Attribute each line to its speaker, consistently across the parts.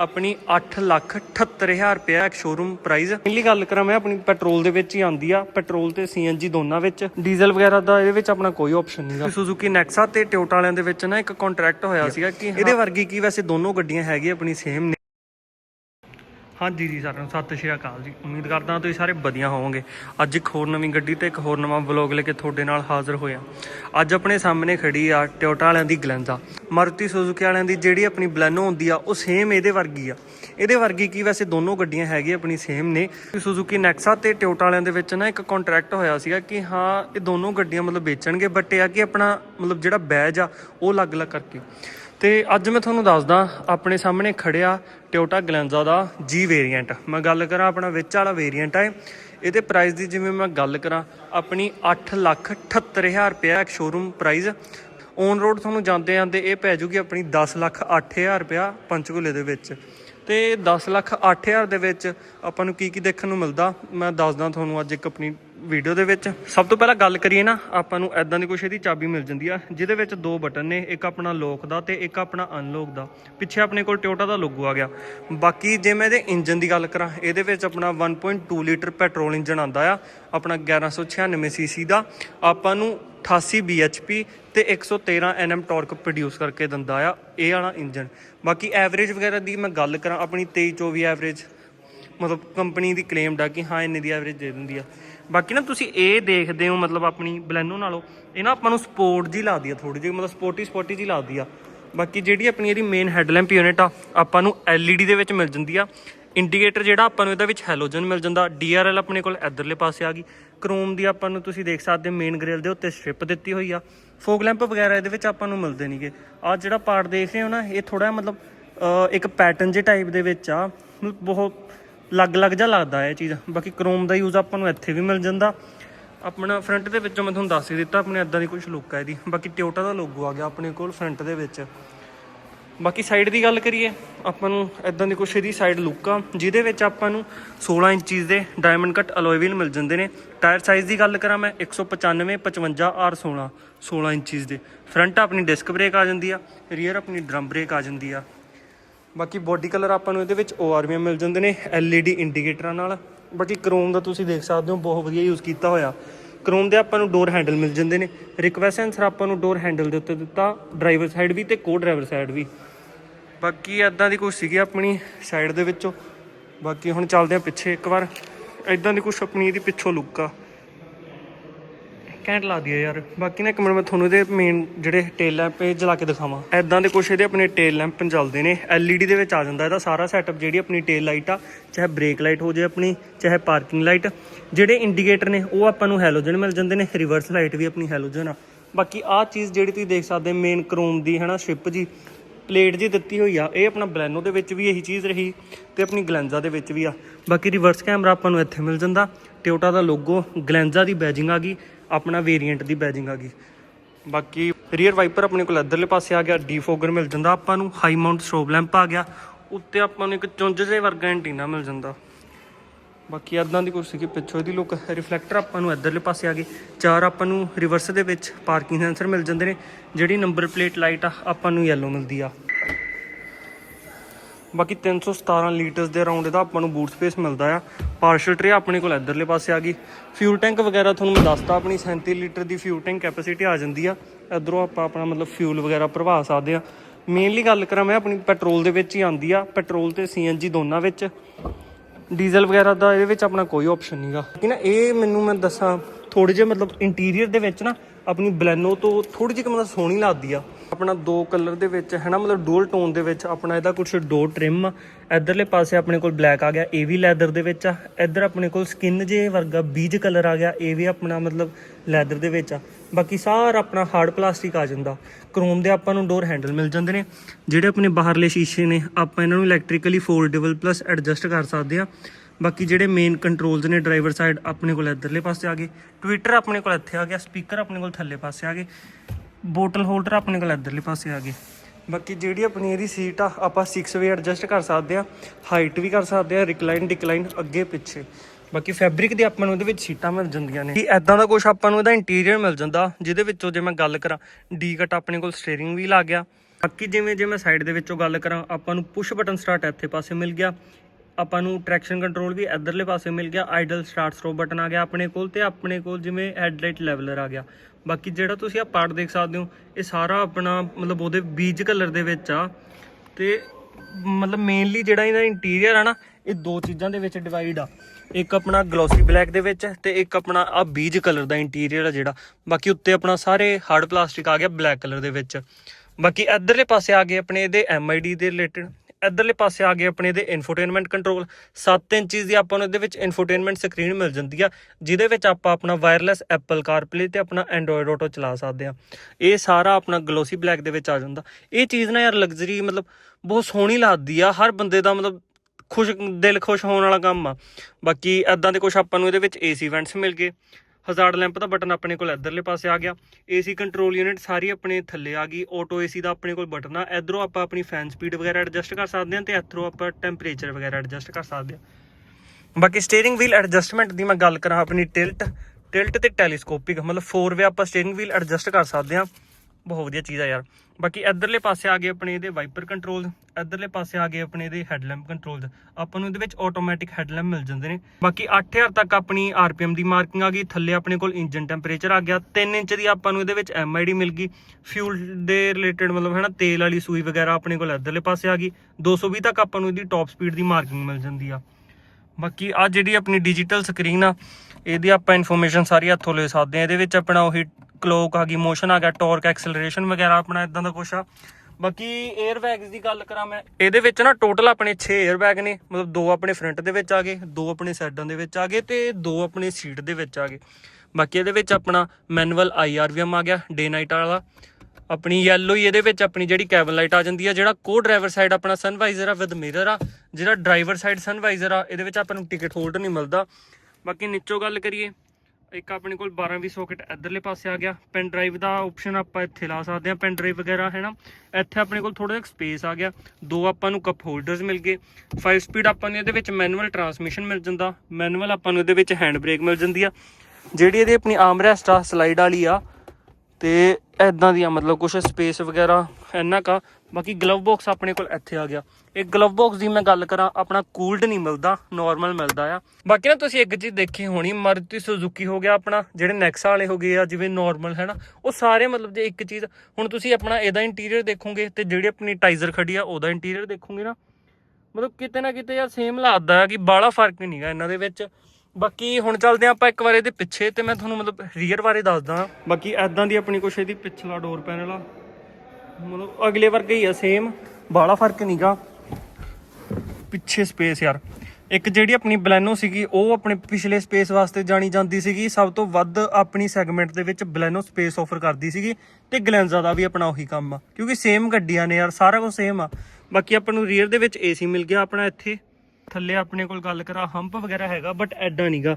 Speaker 1: ਆਪਣੀ 878000 ਰੁਪਏ ਇੱਕ ਸ਼ੋਰੂਮ ਪ੍ਰਾਈਸ ਪਹਿਲੀ ਗੱਲ ਕਰਾਂ ਮੈਂ ਆਪਣੀ ਪੈਟਰੋਲ ਦੇ ਵਿੱਚ ਹੀ ਆਉਂਦੀ ਆ। ਪੈਟਰੋਲ ਤੇ ਸੀਐਨਜੀ ਦੋਨਾਂ ਵਿੱਚ। ਡੀਜ਼ਲ ਵਗੈਰਾ ਦਾ ਇਹਦੇ ਵਿੱਚ ਆਪਣਾ ਕੋਈ ਆਪਸ਼ਨ ਨਹੀਂਗਾ ਸੁਜ਼ੂਕੀ ਨੈਕਸਾ ਤੇ ਟੋਯੋਟਾ ਵਾਲਿਆਂ ਦੇ ਵਿੱਚ ਨਾ ਇੱਕ ਕੰਟਰੈਕਟ ਹੋਇਆ ਸੀਗਾ ਕਿ ਇਹਦੇ ਵਰਗੀ ਕੀ ਵੈਸੇ ਦੋਨੋਂ ਗੱਡੀਆਂ ਹੈਗੀਆਂ ਆਪਣੀ ਸੇਮ ਨੇ। ਹਾਂਜੀ ਜੀ, ਸਾਰਿਆਂ ਨੂੰ ਸਤਿ ਸ਼੍ਰੀ ਅਕਾਲ ਜੀ। ਉਮੀਦ ਕਰਦਾ ਤੁਸੀਂ ਸਾਰੇ ਵਧੀਆ ਹੋਵੋਗੇ। ਅੱਜ ਇੱਕ ਹੋਰ ਨਵੀਂ ਗੱਡੀ ਤੇ ਇੱਕ ਹੋਰ ਨਵਾਂ ਵਲੌਗ ਲੈ ਕੇ ਤੁਹਾਡੇ ਨਾਲ ਹਾਜ਼ਰ ਹੋਇਆ। ਅੱਜ ਆਪਣੇ ਸਾਹਮਣੇ ਖੜੀ ਆ ਟੋਯੋਟਾ ਵਾਲਿਆਂ ਦੀ ਗਲੈਂਜ਼ਾ ਮਾਰੂਤੀ ਸੁਜ਼ੂਕੀ ਵਾਲਿਆਂ ਦੀ ਜਿਹੜੀ ਆਪਣੀ ਬਲੈਨੋ ਹੁੰਦੀ ਆ, ਉਹ ਸੇਮ ਇਹਦੇ ਵਰਗੀ ਆ। ਇਹਦੇ ਵਰਗੀ ਕੀ ਵੈਸੇ ਦੋਨੋਂ ਗੱਡੀਆਂ ਹੈਗੀਆਂ ਆਪਣੀ ਸੇਮ ਨੇ। ਸੁਜ਼ੂਕੀ ਨੈਕਸਾ ਤੇ ਟੋਯੋਟਾ ਵਾਲਿਆਂ ਦੇ ਵਿੱਚ ਨਾ ਇੱਕ ਕੰਟਰੈਕਟ ਹੋਇਆ ਸੀਗਾ ਕਿ ਹਾਂ, ਇਹ ਦੋਨੋਂ ਗੱਡੀਆਂ ਮਤਲਬ ਵੇਚਣਗੇ ਬਟ ਇਹ ਆ ਕਿ ਆਪਣਾ ਮਤਲਬ ਜਿਹੜਾ ਬੈਜ ਆ, ਉਹ ਅਲੱਗ-ਅਲੱਗ ਕਰਕੇ। ਤੇ ਅੱਜ ਮੈਂ ਤੁਹਾਨੂੰ ਦੱਸਦਾ, ਆਪਣੇ ਸਾਹਮਣੇ ਖੜਿਆ ਟਿਓਟਾ ਗਲੈਂਜ਼ਾ ਦਾ ਜੀ ਵੇਰੀਐਂਟ ਮੈਂ ਗੱਲ ਕਰਾਂ ਆਪਣਾ ਵਿੱਚ ਵਾਲਾ ਵੇਰੀਐਂਟ ਹੈ। ਇਹਦੇ ਪ੍ਰਾਈਸ ਦੀ ਜਿਵੇਂ ਮੈਂ ਗੱਲ ਕਰਾਂ, ਆਪਣੀ 878000 ਰੁਪਏ ਇੱਕ ਸ਼ੋਰੂਮ ਪ੍ਰਾਈਸ ਔਨ ਰੋਡ ਤੁਹਾਨੂੰ ਜਾਂਦੇ ਜਾਂਦੇ ਇਹ ਪੈ ਜੂਗੀ ਆਪਣੀ 10 ਲੱਖ 8000 ਰੁਪਇਆ ਪੰਚਕੂਲੇ ਦੇ ਵਿੱਚ। ਤੇ 10 ਲੱਖ 8000 ਦੇ ਵਿੱਚ ਆਪਾਂ ਨੂੰ ਕੀ ਕੀ ਦੇਖਣ ਨੂੰ ਮਿਲਦਾ, ਮੈਂ ਦੱਸਦਾ ਤੁਹਾਨੂੰ ਅੱਜ ਇੱਕ ਆਪਣੀ ਵੀਡੀਓ ਦੇ ਵਿੱਚ। ਸਭ ਤੋਂ ਪਹਿਲਾਂ ਗੱਲ ਕਰੀਏ ਨਾ, ਆਪਾਂ ਨੂੰ ਐਦਾਂ ਦੀ ਕੁਛ ਇਹਦੀ ਚਾਬੀ ਮਿਲ ਜਾਂਦੀ ਆ, ਜਿਹਦੇ ਵਿੱਚ ਦੋ ਬਟਨ ਨੇ, ਇੱਕ ਆਪਣਾ ਲੋਕ ਦਾ ਤੇ ਇੱਕ ਆਪਣਾ ਅਨਲੋਕ ਦਾ। ਪਿੱਛੇ ਆਪਣੇ ਕੋਲ ਟੋਯੋਟਾ ਦਾ ਲੋਗੋ ਆ ਗਿਆ। ਬਾਕੀ ਜੇ ਮੈਂ ਇਹਦੇ ਇੰਜਨ ਦੀ ਗੱਲ ਕਰਾਂ, ਇਹਦੇ ਵਿੱਚ ਆਪਣਾ 1.2 ਲੀਟਰ ਪੈਟਰੋਲ ਇੰਜਨ ਆਂਦਾ ਆ, ਆਪਣਾ 1196 ਸੀਸੀ ਦਾ। ਆਪਾਂ ਨੂੰ 88 bhp ਤੇ 113 nm ਟਾਰਕ ਪ੍ਰੋਡਿਊਸ ਕਰਕੇ ਦਿੰਦਾ ਆ, ਇਹ ਵਾਲਾ ਇੰਜਨ ਬਾਕੀ ਐਵਰੇਜ ਵਗੈਰਾ ਦੀ ਮੈਂ ਗੱਲ ਕਰਾਂ, ਆਪਣੀ 23 24 ਐਵਰੇਜ ਮਤਲਬ ਕੰਪਨੀ ਦੀ ਕਲੇਮਡ ਆ ਕਿ ਹਾਂ, ਇੰਨੇ ਦੀ ਐਵਰੇਜ ਦੇ ਦਿੰਦੀ ਆ। ਬਾਕੀ ਨਾ ਤੁਸੀਂ ਇਹ ਦੇਖਦੇ ਹੋ, ਮਤਲਬ ਆਪਣੀ ਬਲੈਨੋ ਨਾਲੋਂ, ਇਹ ਨਾ ਆਪਾਂ ਨੂੰ ਸਪੋਰਟ ਜੀ ਲੱਗਦੀ ਆ ਥੋੜੀ ਜਿਹੀ, ਮਤਲਬ ਸਪੋਰਟੀ ਸਪੋਰਟੀ ਜੀ ਲੱਗਦੀ ਆ। ਬਾਕੀ ਜਿਹੜੀ ਆਪਣੀ ਇਹਦੀ ਮੇਨ ਹੈਡਲੈਂਪ ਯੂਨਿਟ ਆ, ਆਪਾਂ ਨੂੰ LED ਦੇ ਵਿੱਚ ਮਿਲ ਜਾਂਦੀ ਆ। ਇੰਡੀਕੇਟਰ ਜਿਹੜਾ ਆਪਾਂ ਨੂੰ ਇਹਦਾ ਵਿੱਚ ਹੈਲੋਜਨ ਮਿਲ ਜਾਂਦਾ। DRL ਆਪਣੇ ਕੋਲ ਇਧਰਲੇ ਪਾਸੇ ਆ ਗਈ। ਕ੍ਰੋਮ ਦੀ ਆਪਾਂ ਨੂੰ ਤੁਸੀਂ ਦੇਖ ਸਕਦੇ ਮੇਨ ਗ੍ਰਿਲ ਦੇ ਉੱਤੇ ਸਟ੍ਰਿਪ ਦਿੱਤੀ ਹੋਈ ਆ। ਫੋਗ ਲੈਂਪ ਵਗੈਰਾ ਇਹਦੇ ਵਿੱਚ ਆਪਾਂ ਨੂੰ ਮਿਲਦੇ ਨਹੀਂਗੇ ਆ ਜਿਹੜਾ ਪਾਰਟ ਦੇਖ ਰਹੇ ਹੋ ਨਾ, ਇਹ ਥੋੜਾ ਮਤਲਬ ਇੱਕ ਪੈਟਰਨ ਜੇ ਟਾਈਪ ਦੇ ਵਿੱਚ ਆ। ਮਤਲਬ ਬਹੁਤ ਲੱਗ ਲੱਗ ਜਾ ਲੱਗਦਾ ਇਹ ਚੀਜ਼। ਬਾਕੀ ਕ੍ਰੋਮ ਦਾ ਯੂਜ਼ ਆਪਾਂ ਨੂੰ ਇੱਥੇ ਵੀ ਮਿਲ ਜਾਂਦਾ। ਆਪਣਾ ਫਰੰਟ ਦੇ ਵਿੱਚੋਂ ਮੈਂ ਤੁਹਾਨੂੰ ਦੱਸ ਹੀ ਦਿੱਤਾ, ਆਪਣੇ ਇਦਾਂ ਦੀ ਕੁਝ ਲੁੱਕ ਹੈ ਇਹਦੀ। ਬਾਕੀ ਟਿਓਟਾ ਦਾ ਲੋਗੋ ਆ ਗਿਆ ਆਪਣੇ ਕੋਲ ਫਰੰਟ ਦੇ ਵਿੱਚ। ਬਾਕੀ ਸਾਈਡ ਦੀ ਗੱਲ ਕਰੀਏ, ਆਪਾਂ ਨੂੰ ਇਦਾਂ ਦੀ ਕੁਛ ਇਹਦੀ ਸਾਈਡ ਲੁੱਕ ਆ, ਜਿਹਦੇ ਵਿੱਚ ਆਪਾਂ ਨੂੰ 16 ਇੰਚੀਜ਼ ਦੇ ਡਾਇਮੰਡ ਕੱਟ ਅਲੋਏ ਵੀਲ ਮਿਲ ਜਾਂਦੇ ਨੇ। ਟਾਇਰ ਸਾਈਜ਼ ਦੀ ਗੱਲ ਕਰਾਂ ਮੈਂ 195 55 ਆਰ 16 16 ਇੰਚੀਜ਼ ਦੇ। ਫਰੰਟ ਆਪਣੀ ਡਿਸਕ ਬ੍ਰੇਕ ਆ ਜਾਂਦੀ ਆ ਰੀਅਰ ਆਪਣੀ ਡਰਮ ਬ੍ਰੇਕ ਆ ਜਾਂਦੀ ਆ। ਬਾਕੀ ਬੋਡੀ ਕਲਰ ਆਪਾਂ ਨੂੰ ਇਹਦੇ ਵਿੱਚ ORV ਮਿਲ ਜਾਂਦੇ ਨੇ, LED ਇੰਡੀਕੇਟਰਾਂ ਨਾਲ। ਬਾਕੀ ਕ੍ਰੋਮ ਦਾ ਤੁਸੀਂ ਦੇਖ ਸਕਦੇ ਹੋ, ਬਹੁਤ ਵਧੀਆ ਯੂਜ਼ ਕੀਤਾ ਹੋਇਆ। ਕ੍ਰੋਮ ਦੇ ਆਪਾਂ ਨੂੰ ਡੋਰ ਹੈਂਡਲ ਮਿਲ ਜਾਂਦੇ ਨੇ। ਰਿਕਵੈਸਟ ਸੈਂਸਰ ਆਪਾਂ ਨੂੰ ਡੋਰ ਹੈਂਡਲ ਦੇ ਉੱਤੇ ਦਿੱਤਾ ਡਰਾਈਵਰ ਸਾਈਡ ਵੀ ਤੇ ਕੋ ਡਰਾਈਵਰ ਸਾਈਡ ਵੀ। ਬਾਕੀ ਐਦਾਂ ਦੀ ਕੁਛ ਸੀਗੀ ਆਪਣੀ ਸਾਈਡ ਦੇ ਵਿੱਚੋਂ। ਬਾਕੀ ਹੁਣ ਚੱਲਦੇ ਆ ਪਿੱਛੇ ਇੱਕ ਵਾਰ। ਐਦਾਂ ਦੀ ਕੁਛ ਆਪਣੀ ਇਹਦੀ ਪਿੱਛੋਂ ਲੁੱਕ ਆ। ਘੈਂਟ ਲੱਗਦੀ ਹੈ ਯਾਰ। ਬਾਕੀ ਨਾ ਇੱਕ ਮਿੰਟ ਮੈਂ ਤੁਹਾਨੂੰ ਇਹਦੇ ਮੇਨ ਜਿਹੜੇ ਟੇਲ ਲੈਂਪ ਇਹ ਜਲਾ ਕੇ ਦਿਖਾਵਾਂ। ਐਦਾਂ ਦੇ ਕੁਛ ਇਹਦੇ ਆਪਣੇ ਟੇਲ ਲੈਂਪ ਚੱਲਦੇ ਨੇ। LED ਦੇ ਵਿੱਚ ਆ ਜਾਂਦਾ ਇਹਦਾ ਸਾਰਾ ਸੈਟਅਪ ਜਿਹੜੀ ਆਪਣੀ ਟੇਲ ਲਾਈਟ ਆ, ਚਾਹੇ ਬ੍ਰੇਕ ਲਾਈਟ ਹੋ ਜਾਏ ਆਪਣੀ, ਚਾਹੇ ਪਾਰਕਿੰਗ ਲਾਈਟ ਜਿਹੜੇ ਇੰਡੀਕੇਟਰ ਨੇ, ਉਹ ਆਪਾਂ ਨੂੰ ਹੈਲੋਜਨ ਮਿਲ ਜਾਂਦੇ ਨੇ। ਰਿਵਰਸ ਲਾਈਟ ਵੀ ਆਪਣੀ ਹੈਲੋਜਨ ਆ। ਬਾਕੀ ਆਹ ਚੀਜ਼ ਜਿਹੜੀ ਤੁਸੀਂ ਦੇਖ ਸਕਦੇ ਮੇਨ ਕ੍ਰੋਮ ਦੀ, ਹਨਾ ਸ਼ਿਪ ਜੀ ਪਲੇਟ ਜੀ ਦਿੱਤੀ ਹੋਈ ਆ। ਇਹ ਆਪਣਾ ਬਲੈਨੋ ਦੇ ਵਿੱਚ ਵੀ ਇਹੀ ਚੀਜ਼ ਰਹੀ ਤੇ ਆਪਣੀ ਗਲੈਂਜ਼ਾ ਦੇ ਵਿੱਚ ਵੀ ਆ। ਬਾਕੀ ਰਿਵਰਸ ਕੈਮਰਾ ਆਪਾਂ ਨੂੰ ਇੱਥੇ ਮਿਲ ਜਾਂਦਾ। ਟਿਓਟਾ ਦਾ ਲੋਗੋ ਗਲੈਂਜ਼ਾ ਦੀ ਬੈਜਿੰਗ ਆ ਗਈ। ਆਪਣਾ ਵੇਰੀਐਂਟ ਦੀ ਬੈਜਿੰਗ ਆ ਗਈ। ਬਾਕੀ ਰੀਅਰ ਵਾਈਪਰ ਆਪਣੇ ਕੋਲ ਇੱਧਰਲੇ ਪਾਸੇ ਆ ਗਿਆ ਡੀਫੋਗਰ ਮਿਲ ਜਾਂਦਾ ਆਪਾਂ ਨੂੰ ਹਾਈ ਮਾਊਂਟ ਸਟ੍ਰੋਬ ਲੈਂਪ ਆ ਗਿਆ, ਉੱਤੇ ਆਪਾਂ ਨੂੰ ਇੱਕ ਚੁੰਝ ਦੇ ਵਰਗਾ ਐਂਟੀਨਾ ਮਿਲ ਜਾਂਦਾ। ਬਾਕੀ ਇਦਾਂ ਦੀ ਕੁਛ ਸੀਗੀ ਪਿੱਛੋਂ ਇਹਦੀ ਲੁੱਕ ਰਿਫਲੈਕਟਰ ਆਪਾਂ ਨੂੰ ਇੱਧਰਲੇ ਪਾਸੇ ਆ ਗਏ ਚਾਰ ਆਪਾਂ ਨੂੰ ਰਿਵਰਸ ਦੇ ਵਿੱਚ ਪਾਰਕਿੰਗ ਸੈਂਸਰ ਮਿਲ ਜਾਂਦੇ ਨੇ, ਜਿਹੜੀ ਨੰਬਰ ਪਲੇਟ ਲਾਈਟ ਆ, ਆਪਾਂ ਨੂੰ ਯੈਲੋ ਮਿਲਦੀ ਆ। ਬਾਕੀ 317 ਲੀਟਰਸ ਦੇ ਅਰਾਊਂਡ ਇਹਦਾ ਆਪਾਂ ਨੂੰ ਬੂਟ ਸਪੇਸ ਮਿਲਦਾ ਆ। ਪਾਰਸ਼ਲ ਟਰੇ ਆਪਣੇ ਕੋਲ ਇੱਧਰਲੇ ਪਾਸੇ ਆ ਗਈ। ਫਿਊਲ ਟੈਂਕ ਵਗੈਰਾ ਤੁਹਾਨੂੰ ਮੈਂ ਦੱਸਤਾ, ਆਪਣੀ 37 ਲੀਟਰ ਦੀ ਫਿਊਲ ਟੈਂਕ ਕੈਪੈਸਿਟੀ ਆ ਜਾਂਦੀ ਆ। ਇਧਰੋਂ ਆਪਾਂ ਆਪਣਾ ਮਤਲਬ ਫਿਊਲ ਵਗੈਰਾ ਭਰਵਾ ਸਕਦੇ ਆ। ਮੇਨਲੀ ਗੱਲ ਕਰਾਂ ਮੈਂ, ਆਪਣੀ ਪੈਟਰੋਲ ਦੇ ਵਿੱਚ ਹੀ ਆਉਂਦੀ ਆ। ਪੈਟਰੋਲ ਤੇ ਸੀਐਨਜੀ ਦੋਨਾਂ ਵਿੱਚ। ਡੀਜ਼ਲ ਵਗੈਰਾ ਦਾ ਇਹਦੇ ਵਿੱਚ ਆਪਣਾ ਕੋਈ ਆਪਸ਼ਨ ਨਹੀਂਗਾ ਕਿ ਨਾ ਇਹ ਮੈਨੂੰ ਮੈਂ ਦੱਸਾਂ ਥੋੜੇ ਜਿਹੇ ਮਤਲਬ ਇੰਟੀਰੀਅਰ ਦੇ ਵਿੱਚ ਨਾ ਆਪਣੀ ਬਲੈਨੋ ਤੋਂ ਥੋੜੀ ਜਿਹੀ ਕੁ ਮਤਲਬ ਸੋਹਣੀ ਲੱਗਦੀ ਆ। ਆਪਣਾ ਦੋ ਕਲਰ ਦੇ ਵਿੱਚ ਹੈ ਨਾ, ਮਤਲਬ ਡੂਅਲ ਟੋਨ ਦੇ ਵਿੱਚ ਆਪਣਾ ਇਹਦਾ ਕੁਝ ਡੋਰ ਟ੍ਰਿਮ ਆ ਇਧਰਲੇ ਪਾਸੇ ਆਪਣੇ ਕੋਲ ਬਲੈਕ ਆ ਗਿਆ, ਇਹ ਵੀ ਲੈਦਰ ਦੇ ਵਿੱਚ ਆ। ਇਧਰ ਆਪਣੇ ਕੋਲ ਸਕਿਨ ਜੇ ਵਰਗਾ ਬੀਜ ਕਲਰ ਆ ਗਿਆ, ਇਹ ਵੀ ਆਪਣਾ ਮਤਲਬ ਲੈਦਰ ਦੇ ਵਿੱਚ ਆ। ਬਾਕੀ ਸਾਰਾ ਆਪਣਾ ਹਾਰਡ ਪਲਾਸਟਿਕ ਆ ਜਾਂਦਾ। ਕ੍ਰੋਮ ਦੇ ਆਪਾਂ ਨੂੰ ਡੋਰ ਹੈਂਡਲ ਮਿਲ ਜਾਂਦੇ ਨੇ, ਜਿਹੜੇ ਆਪਣੇ ਬਾਹਰਲੇ ਸ਼ੀਸ਼ੇ ਨੇ, ਆਪਾਂ ਇਹਨਾਂ ਨੂੰ ਇਲੈਕਟ੍ਰੀਕਲੀ ਫੋਲਡੇਬਲ ਪਲੱਸ ਐਡਜਸਟ ਕਰ ਸਕਦੇ ਆ। ਬਾਕੀ ਜਿਹੜੇ ਮੇਨ ਕੰਟਰੋਲਸ ਨੇ ਡਰਾਈਵਰ ਸਾਈਡ ਆਪਣੇ ਕੋਲ ਇੱਧਰਲੇ ਪਾਸੇ ਆ ਗਏ। ਟਵਿੱਟਰ ਆਪਣੇ ਕੋਲ ਇੱਥੇ ਆ ਗਿਆ ਸਪੀਕਰ ਆਪਣੇ ਕੋਲ ਥੱਲੇ ਪਾਸੇ ਆ ਗਏ। ਬੋਟਲ ਹੋਲਡਰ ਆਪਣੇ ਕੋਲ ਇੱਧਰਲੇ ਪਾਸੇ ਆ ਗਏ। ਬਾਕੀ ਜਿਹੜੀ ਆਪਣੀ ਇਹਦੀ ਸੀਟ ਆ, ਆਪਾਂ 6 ਵੇ ਐਡਜਸਟ ਕਰ ਸਕਦੇ ਆ ਹਾਈਟ ਵੀ ਕਰ ਸਕਦੇ ਆ ਰਿਕਲਾਈਨ ਡਿਕਲਾਈਨ ਅੱਗੇ ਪਿੱਛੇ। ਬਾਕੀ ਫੈਬਰਿਕ ਦੀ ਆਪਾਂ ਨੂੰ ਇਹਦੇ ਵਿੱਚ ਸੀਟਾਂ ਮਿਲ ਜਾਂਦੀਆਂ ਨੇ। ਕਿ ਐਦਾਂ ਦਾ ਕੁਝ ਆਪਾਂ ਨੂੰ ਇਹਦਾ ਇੰਟੀਰੀਅਰ ਮਿਲ ਜਾਂਦਾ, ਜਿਹਦੇ ਵਿੱਚੋਂ ਜੇ ਮੈਂ ਗੱਲ ਕਰਾਂ ਡੀ ਕਟ ਆਪਣੇ ਕੋਲ ਸਟੀਅਰਿੰਗ ਵੀਲ ਆ ਗਿਆ। ਬਾਕੀ ਜਿਵੇਂ ਜੇ ਮੈਂ ਸਾਈਡ ਦੇ ਵਿੱਚੋਂ ਗੱਲ ਕਰਾਂ, ਆਪਾਂ ਨੂੰ ਪੁਸ਼ ਬਟਨ ਸਟਾਰਟ ਇੱਥੇ ਪਾਸੇ ਮਿਲ ਗਿਆ। ਆਪਾਂ ਨੂੰ ਟਰੈਕਸ਼ਨ ਕੰਟਰੋਲ ਵੀ ਇਧਰਲੇ ਪਾਸੇ ਮਿਲ ਗਿਆ ਆਈਡਲ ਸਟਾਰਟ ਸਟਾਪ ਬਟਨ ਆ ਗਿਆ ਆਪਣੇ ਕੋਲ ਤੇ ਆਪਣੇ ਕੋਲ ਜਿਵੇਂ ਹੈਡਲਾਈਟ ਲੈਵਲਰ ਆ ਗਿਆ। ਬਾਕੀ ਜਿਹੜਾ ਤੁਸੀਂ ਆ ਪਾਰਟ ਦੇਖ ਸਕਦੇ ਹੋ, ਇਹ ਸਾਰਾ ਆਪਣਾ ਮਤਲਬ ਉਹਦੇ ਬੀਜ ਕਲਰ ਦੇ ਵਿੱਚ ਆ ਤੇ ਮਤਲਬ ਮੇਨਲੀ ਜਿਹੜਾ ਇਹਦਾ ਇੰਟੀਰੀਅਰ ਆ ਨਾ, ਇਹ ਦੋ ਚੀਜ਼ਾਂ ਦੇ ਵਿੱਚ ਡਿਵਾਈਡ ਆ। ਇੱਕ ਆਪਣਾ ਗਲੋਸੀ ਬਲੈਕ ਦੇ ਵਿੱਚ ਤੇ ਇੱਕ ਆਪਣਾ ਆ ਬੀਜ ਕਲਰ ਦਾ ਇੰਟੀਰੀਅਰ ਆ ਜਿਹੜਾ। ਬਾਕੀ ਉੱਤੇ ਆਪਣਾ ਸਾਰੇ ਹਾਰਡ ਪਲਾਸਟਿਕ ਆ ਗਿਆ ਬਲੈਕ ਕਲਰ ਦੇ ਵਿੱਚ। ਬਾਕੀ ਇਧਰਲੇ ਪਾਸੇ ਆ ਗਏ ਆਪਣੇ ਇਹਦੇ MID ਦੇ ਰਿਲੇਟਡ ਇਧਰਲੇ ਪਾਸੇ ਆ ਗਏ ਆਪਣੇ ਇਹਦੇ ਇਨਫੋਟੇਨਮੈਂਟ ਕੰਟਰੋਲ 7 ਇੰਚਜ਼ ਦੀ ਆਪਾਂ ਨੂੰ ਇਹਦੇ ਵਿੱਚ ਇਨਫੋਟੇਨਮੈਂਟ ਸਕਰੀਨ ਮਿਲ ਜਾਂਦੀ ਆ, ਜਿਹਦੇ ਵਿੱਚ ਆਪਾਂ ਆਪਣਾ ਵਾਇਰਲੈਸ ਐਪਲ CarPlay ਤੇ ਆਪਣਾ Android Auto ਚਲਾ ਸਕਦੇ ਆ। ਇਹ ਸਾਰਾ ਆਪਣਾ ਗਲੋਸੀ ਬਲੈਕ ਦੇ ਵਿੱਚ ਆ ਜਾਂਦਾ। ਇਹ ਚੀਜ਼ ਨਾ ਯਾਰ ਲਗਜ਼ਰੀ ਮਤਲਬ ਬਹੁਤ ਸੋਹਣੀ ਲੱਗਦੀ ਆ, ਹਰ ਬੰਦੇ ਦਾ ਮਤਲਬ ਖੁਸ਼, ਦਿਲ ਖੁਸ਼ ਹੋਣ ਵਾਲਾ ਕੰਮ ਆ। ਬਾਕੀ ਐਦਾਂ ਦੇ ਕੁਝ ਆਪਾਂ ਨੂੰ ਇਹਦੇ ਵਿੱਚ ਏਸੀ ਵੈਂਟਸ ਮਿਲ ਗਏ। ਹਜ਼ਾਰਡ ਲੈਂਪ ਦਾ ਬਟਨ ਆਪਣੇ ਕੋਲ ਇਧਰਲੇ ਪਾਸੇ ਆ ਗਿਆ। ਏਸੀ ਕੰਟਰੋਲ ਯੂਨਿਟ ਸਾਰੀ ਆਪਣੇ ਥੱਲੇ ਆ ਗਈ। ਆਟੋ ਏਸੀ ਦਾ ਆਪਣੇ ਕੋਲ ਬਟਨ ਆ। ਇਧਰੋਂ ਆਪਾਂ ਆਪਣੀ ਫੈਨ ਸਪੀਡ ਵਗੈਰਾ ਐਡਜਸਟ ਕਰ ਸਕਦੇ ਹਾਂ ਤੇ ਇੱਧਰੋਂ ਆਪਾਂ ਟੈਂਪਰੇਚਰ ਵਗੈਰਾ ਐਡਜਸਟ ਕਰ ਸਕਦੇ ਹਾਂ। ਬਾਕੀ ਸਟੀਅਰਿੰਗ ਵੀਲ ਐਡਜਸਟਮੈਂਟ ਦੀ ਮੈਂ ਗੱਲ ਕਰਾਂ ਆਪਣੀ ਟਿਲਟ ਟਿਲਟ ਤੇ ਟੈਲੀਸਕੋਪਿਕ ਮਤਲਬ 4 ਵੇ ਆਪਾਂ ਸਟੀਅਰਿੰਗ ਵੀਲ ਐਡਜਸਟ ਕਰ ਸਕਦੇ ਹਾਂ। ਬਹੁਤ ਵਧੀਆ ਚੀਜ਼ ਆ ਯਾਰ। ਬਾਕੀ ਇਧਰਲੇ ਪਾਸੇ ਆ ਗਏ ਆਪਣੇ ਇਹਦੇ ਵਾਈਪਰ ਕੰਟਰੋਲ ਇਧਰਲੇ ਪਾਸੇ ਆ ਗਏ ਆਪਣੇ ਇਹਦੇ ਹੈਡਲੈਂਪ ਕੰਟਰੋਲ ਆਪਾਂ ਨੂੰ ਇਹਦੇ ਵਿੱਚ ਆਟੋਮੈਟਿਕ ਹੈਡਲੈਂਪ ਮਿਲ ਜਾਂਦੇ ਨੇ। ਬਾਕੀ 8000 ਤੱਕ ਆਪਣੀ ਆਰਪੀਐਮ ਦੀ ਮਾਰਕਿੰਗ ਆ ਗਈ। ਥੱਲੇ ਆਪਣੇ ਕੋਲ ਇੰਜਨ ਟੈਂਪਰੇਚਰ ਆ ਗਿਆ। 3 ਇੰਚ ਦੀ ਆਪਾਂ ਨੂੰ ਇਹਦੇ ਵਿੱਚ ਐਮਆਈਡੀ ਮਿਲ ਗਈ। ਫਿਊਲ ਦੇ ਰਿਲੇਟਡ ਮਤਲਬ ਹੈ ਨਾ ਤੇਲ ਵਾਲੀ ਸੂਈ ਵਗੈਰਾ ਆਪਣੇ ਕੋਲ ਇਧਰਲੇ ਪਾਸੇ ਆ ਗਈ। 220 ਤੱਕ ਆਪਾਂ ਨੂੰ ਇਹਦੀ ਟਾਪ ਸਪੀਡ ਦੀ ਮਾਰਕਿੰਗ ਮਿਲ ਜਾਂਦੀ ਆ। ਬਾਕੀ ਆ ਜਿਹੜੀ ਆਪਣੀ ਡਿਜੀਟਲ ਸਕਰੀਨ ਆ, ਇਹਦੀ ਆਪਾਂ ਇਨਫੋਰਮੇਸ਼ਨ ਸਾਰੀ ਹੱਥੋਂ ਲੈ ਸਕਦੇ ਆ। ਇਹਦੇ ਵਿੱਚ ਆਪਣਾ ਉਹੀ ਕਲੋਕ ਆ ਗਈ ਮੋਸ਼ਨ ਆ ਗਿਆ ਟਾਰਕ ਐਕਸਲਰੇਸ਼ਨ ਵਗੈਰਾ ਆਪਣਾ ਇਦਾਂ ਦਾ ਕੁਛ ਆ। ਬਾਕੀ 에ਅਰ ਬੈਗਸ ਦੀ ਗੱਲ ਕਰਾਂ ਮੈਂ, ਇਹਦੇ ਵਿੱਚ ਨਾ ਟੋਟਲ ਆਪਣੇ 6 에ਅਰ ਬੈਗ ਨੇ, ਮਤਲਬ ਦੋ ਆਪਣੇ ਫਰੰਟ ਦੇ ਵਿੱਚ ਆ ਗਏ, ਦੋ ਆਪਣੇ ਸਾਈਡਾਂ ਦੇ ਵਿੱਚ ਆ ਗਏ ਤੇ ਦੋ ਆਪਣੇ ਸੀਟ ਦੇ ਵਿੱਚ ਆ ਗਏ। ਬਾਕੀ ਇਹਦੇ ਵਿੱਚ ਆਪਣਾ ਮੈਨੂਅਲ ਆਈਆਰਵੀਐਮ ਆ ਗਿਆ ਡੇ ਨਾਈਟ ਵਾਲਾ। ਆਪਣੀ ਯੈਲੋ ਹੀ ਇਹਦੇ ਵਿੱਚ ਆਪਣੀ ਜਿਹੜੀ ਕੈਬਨ ਲਾਈਟ ਆ ਜਾਂਦੀ ਆ, ਜਿਹੜਾ ਕੋ ਡਰਾਈਵਰ ਸਾਈਡ ਆਪਣਾ ਸਨਵਾਈਜ਼ਰ ਆ ਵਿਦ ਮਿਰਰ ਆ, ਜਿਹੜਾ ਡਰਾਈਵਰ ਸਾਈਡ ਸਨਵਾਈਜ਼ਰ ਆ, ਇਹਦੇ ਵਿੱਚ ਆਪਾਂ ਨੂੰ ਟਿਕਟ ਹੋਲਡਰ ਨਹੀਂ ਮਿਲਦਾ। ਬਾਕੀ ਨੀਚੋਂ ਗੱਲ ਕਰੀਏ ਇੱਕ ਆਪਣੇ ਕੋਲ 12 ਵੀ ਸੌਕਟ ਇਧਰਲੇ ਪਾਸੇ ਆ ਗਿਆ। ਪੈਨ ਡਰਾਈਵ ਦਾ ਆਪਸ਼ਨ ਆਪਾਂ ਇੱਥੇ ਲਾ ਸਕਦੇ ਹਾਂ ਪੈਨ ਡਰਾਈਵ ਵਗੈਰਾ, ਹੈ ਨਾ? ਇੱਥੇ ਆਪਣੇ ਕੋਲ ਥੋੜਾ ਜਿਹਾ ਸਪੇਸ ਆ ਗਿਆ। ਦੋ ਆਪਾਂ ਨੂੰ ਕੱਪ ਹੋਲਡਰਸ ਮਿਲ ਗਏ। 5 ਸਪੀਡ ਆਪਾਂ ਨੂੰ ਇਹਦੇ ਵਿੱਚ ਮੈਨੂਅਲ ਟਰਾਂਸਮਿਸ਼ਨ ਮਿਲ ਜਾਂਦਾ। ਮੈਨੂਅਲ ਆਪਾਂ ਨੂੰ ਇਹਦੇ ਵਿੱਚ ਹੈਂਡ ਬ੍ਰੇਕ ਮਿਲ ਜਾਂਦੀ ਆ। ਜਿਹੜੀ ਇਹਦੀ ਆਪਣੀ ਆਮ ਆਰਮਰੈਸਟ ਆ ਸਲਾਈਡ ਵਾਲੀ ਆ, ਤੇ ਐਦਾਂ ਦੀਆਂ ਮਤਲਬ ਕੁਝ ਸਪੇਸ ਵਗੈਰਾ, ਇੰਨਾ ਕਾ ਬਾਕੀ ਗਲਵ ਬਾਕਸ ਆਪਣੇ ਕੋਲ ਇੱਥੇ ਆ ਗਿਆ। ਇਹ ਗਲਵ ਬਾਕਸ ਦੀ ਮੈਂ ਗੱਲ ਕਰਾਂ, ਆਪਣਾ ਕੂਲਡ ਨਹੀਂ ਮਿਲਦਾ ਨਾਰਮਲ ਮਿਲਦਾ ਆ। ਬਾਕੀ ਨਾ ਤੁਸੀਂ ਇੱਕ ਚੀਜ਼ ਦੇਖੀ ਹੋਣੀ ਮਾਰੂਤੀ ਸੁਜ਼ੂਕੀ ਹੋ ਗਿਆ ਆਪਣਾ, ਜਿਹੜੇ ਨੈਕਸਾ ਵਾਲੇ ਹੋ ਗਏ ਆ, ਜਿਵੇਂ ਨਾਰਮਲ ਹੈ ਨਾ ਉਹ ਸਾਰੇ ਮਤਲਬ ਜੇ ਇੱਕ ਚੀਜ਼, ਹੁਣ ਤੁਸੀਂ ਆਪਣਾ ਇਹਦਾ ਇੰਟੀਰੀਅਰ ਦੇਖੋਗੇ ਤੇ ਜਿਹੜੀ ਆਪਣੀ ਟਾਈਜ਼ਰ ਖੜੀ ਆ, ਉਹਦਾ ਇੰਟੀਰੀਅਰ ਦੇਖੋਗੇ ਨਾ। ਮਤਲਬ ਕਿਤੇ ਨਾ ਕਿਤੇ ਯਾਰ ਸੇਮ ਲੱਗਦਾ ਆ ਕਿ ਬਾਹਲਾ ਫ਼ਰਕ ਨਹੀਂਗਾ ਇਹਨਾਂ ਦੇ ਵਿੱਚ। ਬਾਕੀ ਹੁਣ ਚੱਲਦੇ ਹਾਂ ਆਪਾਂ ਇੱਕ ਵਾਰ ਇਹਦੇ ਪਿੱਛੇ ਤੇ ਮੈਂ ਤੁਹਾਨੂੰ ਮਤਲਬ ਰੀਅਰ ਬਾਰੇ ਦੱਸਦਾ। ਬਾਕੀ ਐਦਾਂ ਦੀ ਆਪਣੀ ਕੁਛ ਇਹਦੀ ਪਿਛਲਾ ਡੋਰ ਪੈਨਲ ਆ। ਮਤਲਬ ਅਗਲੇ ਵਰਗੇ ਹੀ ਆ ਸੇਮ ਬਾਹਲਾ ਫ਼ਰਕ ਨਹੀਂਗਾ ਪਿੱਛੇ ਸਪੇਸ ਯਾਰ। ਇੱਕ ਜਿਹੜੀ ਆਪਣੀ ਬਲੈਨੋ ਸੀਗੀ, ਉਹ ਆਪਣੇ ਪਿਛਲੇ ਸਪੇਸ ਵਾਸਤੇ ਜਾਣੀ ਜਾਂਦੀ ਸੀਗੀ। ਸਭ ਤੋਂ ਵੱਧ ਆਪਣੀ ਸੈਗਮੈਂਟ ਦੇ ਵਿੱਚ ਬਲੈਨੋ ਸਪੇਸ ਆਫਰ ਕਰਦੀ ਸੀਗੀ। ਤੇ ਗਲੈਂਜ਼ਾ ਦਾ ਵੀ ਆਪਣਾ ਉਹੀ ਕੰਮ ਆ। ਕਿਉਂਕਿ ਸੇਮ ਗੱਡੀਆਂ ਨੇ ਯਾਰ, ਸਾਰਾ ਕੁਝ ਸੇਮ ਆ। ਬਾਕੀ ਆਪਾਂ ਨੂੰ ਰੀਅਰ ਦੇ ਵਿੱਚ ਏਸੀ ਮਿਲ ਗਿਆ ਆਪਣਾ ਇੱਥੇ। ਥੱਲੇ ਆਪਣੇ ਕੋਲ ਗੱਲ ਕਰਾਂ ਹੰਪ ਵਗੈਰਾ ਹੈਗਾ ਬਟ ਐਡਾ ਨਹੀਂਗਾ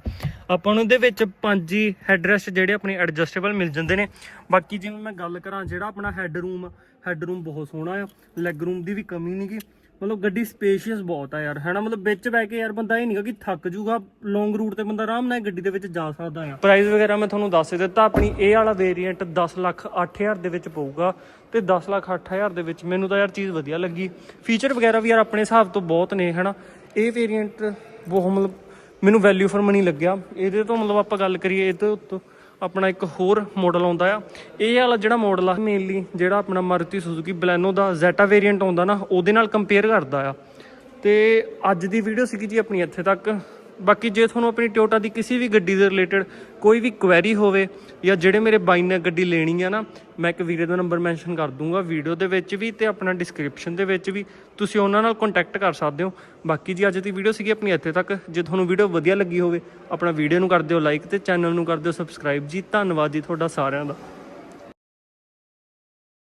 Speaker 1: ਆਪਾਂ ਨੂੰ ਇਹਦੇ ਵਿੱਚ ਪੰਜ ਹੀ ਹੈਡਰੈਸਟ ਜਿਹੜੇ ਆਪਣੇ ਐਡਜਸਟੇਬਲ ਮਿਲ ਜਾਂਦੇ ਨੇ। ਬਾਕੀ ਜਿਵੇਂ ਮੈਂ ਗੱਲ ਕਰਾਂ, ਜਿਹੜਾ ਆਪਣਾ ਹੈੱਡ ਰੂਮ ਹੈੱਡ ਰੂਮ ਬਹੁਤ ਸੋਹਣਾ ਆ ਲੈਗ ਰੂਮ ਦੀ ਵੀ ਕਮੀ ਨਹੀਂਗੀ ਮਤਲਬ ਗੱਡੀ ਸਪੇਸ਼ੀਅਸ ਬਹੁਤ ਆ ਯਾਰ, ਹੈਨਾ? ਮਤਲਬ ਵਿੱਚ ਬੈ ਕੇ ਯਾਰ ਬੰਦਾ ਇਹ ਨਹੀਂਗਾ ਕਿ ਥੱਕ ਜੂਗਾ ਲੌਂਗ ਰੂਟ ਤੇ ਬੰਦਾ ਆਰਾਮ ਨਾਲ ਗੱਡੀ ਦੇ ਵਿੱਚ ਜਾ ਸਕਦਾ ਆ। ਪ੍ਰਾਈਸ ਵਗੈਰਾ ਮੈਂ ਤੁਹਾਨੂੰ ਦੱਸ ਦਿੱਤਾ, ਆਪਣੀ ਇਹ ਵਾਲਾ ਵੇਰੀਐਂਟ 10 ਲੱਖ 8000 ਦੇ ਵਿੱਚ ਪਊਗਾ ਤੇ 10 ਲੱਖ 8000 ਦੇ ਵਿੱਚ ਮੈਨੂੰ ਤਾਂ ਯਾਰ ਚੀਜ਼ ਵਧੀਆ ਲੱਗੀ। ਫੀਚਰ ਵਗੈਰਾ ਵੀ ਯਾਰ ਆਪਣੇ ਹਿਸਾਬ ਤੋਂ ਬਹੁਤ ਨੇ, ਹਨਾ? ਇਹ ਵੇਰੀਐਂਟ ਬਹੁਤ ਮਤਲਬ ਮੈਨੂੰ ਵੈਲਿਊ ਫॉर ਮਨੀ ਲੱਗਿਆ। ਇਹਦੇ ਤੋਂ ਮਤਲਬ ਆਪਾਂ ਗੱਲ ਕਰੀਏ, ਇਹਦੇ ਉੱਤੋਂ ਆਪਣਾ ਇੱਕ ਹੋਰ ਮਾਡਲ ਆਉਂਦਾ ਆ। ਇਹ ਵਾਲਾ ਜਿਹੜਾ ਮਾਡਲ ਆ ਮੇਨਲੀ ਜਿਹੜਾ ਆਪਣਾ ਮਾਰੂਤੀ ਸੁਜ਼ੂਕੀ ਬਲੈਨੋ ਦਾ ਜ਼ੈਟਾ ਵੇਰੀਐਂਟ ਆਉਂਦਾ ਨਾ, ਉਹਦੇ ਨਾਲ ਕੰਪੇਅਰ ਕਰਦਾ ਆ। ਤੇ ਅੱਜ ਦੀ ਵੀਡੀਓ ਸੀਗੀ ਜੀ ਆਪਣੀ ਇੱਥੇ ਤੱਕ। ਬਾਕੀ ਜੇ ਤੁਹਾਨੂੰ ਆਪਣੀ ਟੋਯੋਟਾ ਦੀ ਕਿਸੇ ਵੀ ਗੱਡੀ ਦੇ ਰਿਲੇਟਡ ਕੋਈ ਵੀ ਕੁਐਰੀ ਹੋਵੇ ਜਾਂ ਜਿਹੜੇ ਮੇਰੇ ਬਾਈ ਨੇ ਗੱਡੀ ਲੈਣੀ ਆ ਨਾ, ਮੈਂ ਇੱਕ ਵੀਰੇ ਦਾ ਨੰਬਰ ਮੈਂਸ਼ਨ ਕਰ ਦੂੰਗਾ ਵੀਡੀਓ ਦੇ ਵਿੱਚ ਵੀ ਤੇ ਆਪਣਾ ਡਿਸਕ੍ਰਿਪਸ਼ਨ ਦੇ ਵਿੱਚ ਵੀ। ਤੁਸੀਂ ਉਹਨਾਂ ਨਾਲ ਕੰਟੈਕਟ ਕਰ ਸਕਦੇ ਹੋ। ਬਾਕੀ ਜੀ ਅੱਜ ਦੀ ਵੀਡੀਓ ਸੀਗੀ ਆਪਣੀ ਇੱਥੇ ਤੱਕ। ਜੇ ਤੁਹਾਨੂੰ ਵੀਡੀਓ ਵਧੀਆ ਲੱਗੀ ਹੋਵੇ, ਆਪਣਾ ਵੀਡੀਓ ਨੂੰ ਕਰ ਦਿਓ ਲਾਈਕ ਤੇ ਚੈਨਲ ਨੂੰ ਕਰ ਦਿਓ ਸਬਸਕ੍ਰਾਈਬ ਜੀ। ਧੰਨਵਾਦ ਜੀ ਤੁਹਾਡਾ ਸਾਰਿਆਂ ਦਾ।